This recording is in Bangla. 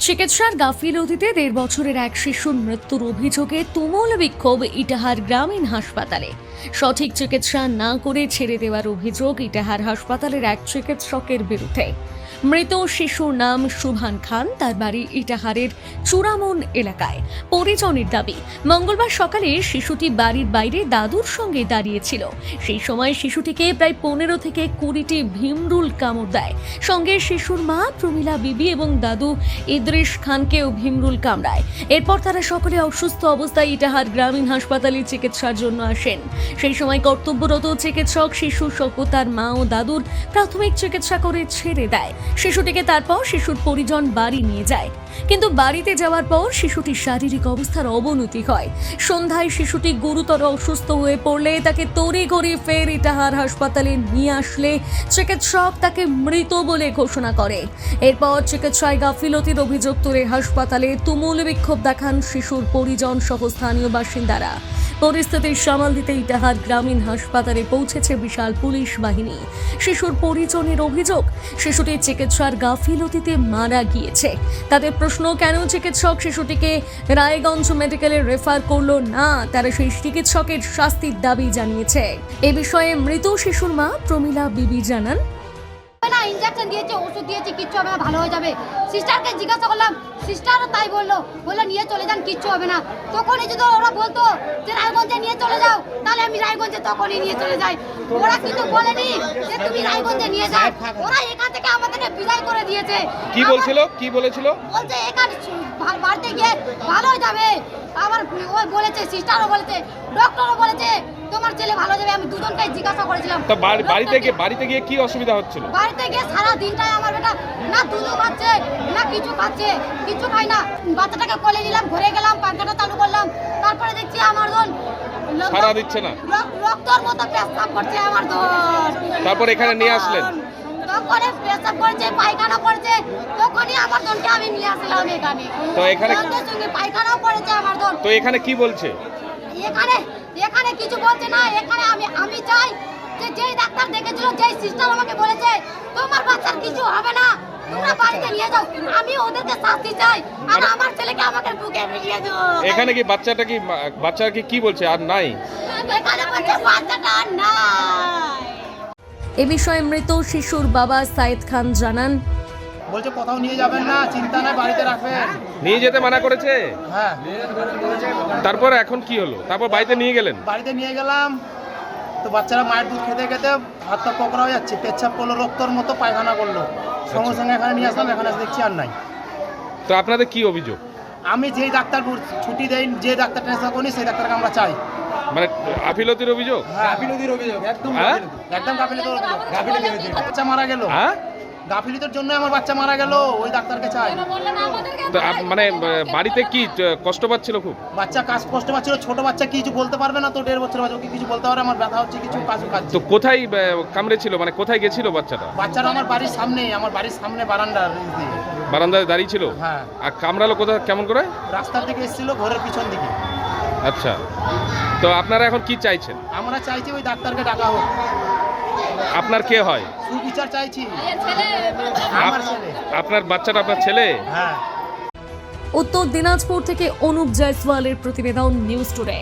চিকিৎসার গাফিলতিতে দেড় বছরের এক শিশুর মৃত্যুর অভিযোগে তুমুল বিক্ষোভ ইটাহার গ্রামীণ হাসপাতালে। সঠিক চিকিৎসা না করে ছেড়ে দেওয়ার অভিযোগ ইটাহার হাসপাতালের এক চিকিৎসকের বিরুদ্ধে। মৃত শিশুর নাম সুভান খান। তার বাড়ি ইটাহারের চূড়ামন এলাকায়। পরিজনের দাবি, মঙ্গলবার সকালে শিশুটি বাড়ির বাইরে দাদুর সঙ্গে দাঁড়িয়েছিল। সেই সময় শিশুটিকে প্রায় পনেরো থেকে কুড়িটি ভীমরুল কামড় দেয়। সঙ্গে শিশুর মা প্রমীলা বিবি এবং দাদু ইদ্রিস খানকেও ভীমরুল কামড়ায়। এরপর তারা সকলে অসুস্থ অবস্থায় ইটাহার গ্রামীণ হাসপাতালে চিকিৎসার জন্য আসেন। সেই সময় কর্তব্যরত চিকিৎসক শিশু সহ তার মা ও দাদুর প্রাথমিক চিকিৎসা করে ছেড়ে দেয়। শিশুটিকে তারপর শিশুর পরিজন বাড়ি নিয়ে যায়। কিন্তু বাড়িতে যাওয়ার পর শিশুটির শারীরিক অবস্থার অবনতি হয়। সন্ধ্যায় শিশুটি গুরুতর অসুস্থ হয়ে পড়লে তাকে তড়িঘড়ি ফের ইটাহার হাসপাতালে নিয়ে আসলে চিকিৎসক তাকে মৃত বলে ঘোষণা করে। এরপর চিকিৎসায় গাফিলতির অভিযোগ তুলে হাসপাতালে তুমুল বিক্ষোভ দেখান শিশুর পরিজন সহ স্থানীয় বাসিন্দারা। পরিস্থিতি সামাল দিতে ইটাহার গ্রামীণ হাসপাতালে পৌঁছেছে বিশাল পুলিশ বাহিনী। শিশুর পরিজনের অভিযোগ, শিশুটির চিকিৎসার গাফিলতিতে মারা গিয়েছে। তাদের প্রশ্ন, কেন চিকিৎসক শিশুটিকে রায়গঞ্জ মেডিকেলে রেফার করল না? তারা সেই চিকিৎসকের শাস্তির দাবি জানিয়েছে। এ বিষয়ে মৃত শিশুর মা প্রমীলা বিবি জানান। ইঞ্জেকশন দিয়েছে, ওষুধ দিয়েছে, কিচ্ছু হবে ভালো হয়ে যাবে। সিস্টারকে জিজ্ঞাসা করলাম সিস্টারও তাই বলল বলল নিয়ে চলে যান কিচ্ছু হবে না। তখনই যদি ওরা বলতো যে রায়গঞ্জে নিয়ে চলে যাও তাহলে আমি রায়গঞ্জে তখনই নিয়ে চলে যাই। ওরা কিন্তু বলেনি যে তুমি রায়গঞ্জে নিয়ে যাও। ওরা এখান থেকে আমাদেরকে বিদায় করে দিয়েছে। কি বলছিল? কি বলেছিল? বলছে এখানে বাড়িতে গিয়ে ভালো যাবে। আবার বলেছে সিস্টারও বলেছে ডক্টরও বলেছে তোমার ছেলে ভালো যাবে আমি দুজনকে জিজ্ঞাসা করেছিলাম। তা বাড়ি- বাড়িতে গিয়ে বাড়িতে গিয়ে কি অসুবিধা হচ্ছিল? বাড়িতে গিয়ে সারা দিনটাই আমার বেটা না দুধও খাচ্ছে না কিছু খাচ্ছে কিছু খাই না। বাচ্চাটাকে কোলে নিলাম ঘুরে গেলাম পাঙ্খাটা চালু করলাম। তারপরে দেখছি আমার দোন ল- সাড়া দিচ্ছে না? রক- রক্তর মতো পেশাব করছে আমার দোন তারপর এখানে নিয়ে আসলেন? তখন পেশাব করেছে পায়খানা করেছে। তখনই আমার দোনকে আমি নিয়ে আসলাম এখানে। তো এখানে- সঙ্গে পায়খানাও করেছে আমার দোন তো এখানে কি বলছে? এখানে এখানে কিছু বলছে না এখানে আমি আমি চাই যে যেই ডাক্তার দেখেছিল যেই সিস্টার আমাকে বলেছে তোমার বাচ্চার কিছু হবে না তোমরা বাড়িতে নিয়ে যাও। আমি ওদেরকে শাস্তি চাই আর আমার ছেলেকে আমাকে বুকে মিলিয়ে দাও। এখানে কি বাচ্চাটা কি বাচ্চাটা কি কি বলছে? আর নাই? এখানে বলছে বাচ্চাটা আর নাই। এ বিষয়ে মৃত শিশুর বাবা সাইদ খান জানান বলছে কোথাও নিয়ে যাবেন না চিন্তা নাই বাড়িতে রাখবেন। নিয়ে যেতে মানা করেছে? হ্যাঁ। তারপর এখন কি হলো? তারপর বাড়িতে নিয়ে গেলেন? বাড়িতে নিয়ে গেলাম। তো বাচ্চারা মায়ের দুধ খেতে খেতে হাতটা পকড়া হয়ে যাচ্ছে পেচ্ছাপ করল রক্তর মতো পায়খানা করল। সঙ্গে সঙ্গে এখানে নিয়ে আসলাম এখানে দেখছি আর নাই। তো আপনাদের কি অভিযোগ? আমি যেই ডাক্তার ছুটি দেই যে ডাক্তার ট্রান্সফার করি সেই ডাক্তারকে আমরা চাই। মানে আফিলতির অভিযোগ? গাফিলতির অভিযোগ একদম হ্যাঁ? একদম গাফিলতির অভিযোগ। গাফিলতির বাচ্চা মারা গেল। হ্যাঁ? গাফিলতির জন্য আমার বাচ্চা মারা গেল ওই ডাক্তারকে চাই। তো আপ- মানে আহ, বাড়িতে কি আহ, কষ্ট পাচ্ছিল খুব? বাচ্চা কাজ কষ্ট পাচ্ছিল ছোট বাচ্চা কিছু বলতে পারবে না তো দেড় বছর বাচ্চা ওকে কিছু বলতে পারে আমার ব্যথা হচ্ছে কিছু কাজ কাজ তো কোথায় আহ, কামড়েছিল মানে কোথায় গেছিল বাচ্চাটা? বাচ্চারা আমার বাড়ির সামনে আমার বাড়ির সামনে বারান্দা বারান্দায় দাঁড়িয়ে ছিল? হ্যাঁ। আর কামড়ালো কোথায় কেমন করে? রাস্তার দিকে এসেছিল ঘরের পিছন দিকে। আচ্ছা। তো আপনারা এখন কি চাইছেন? আমরা চাইছি ওই ডাক্তারকে ডাকা হোক। আপনার কে হয়? সুবিচার চাইছি। আমার ছেলে। আপনার বাচ্চাটা আপনার ছেলে? হ্যাঁ। উত্তর দিনাজপুর থেকে অনুপ জয়সওয়ালের প্রতিবেদন নিউজ টুডে।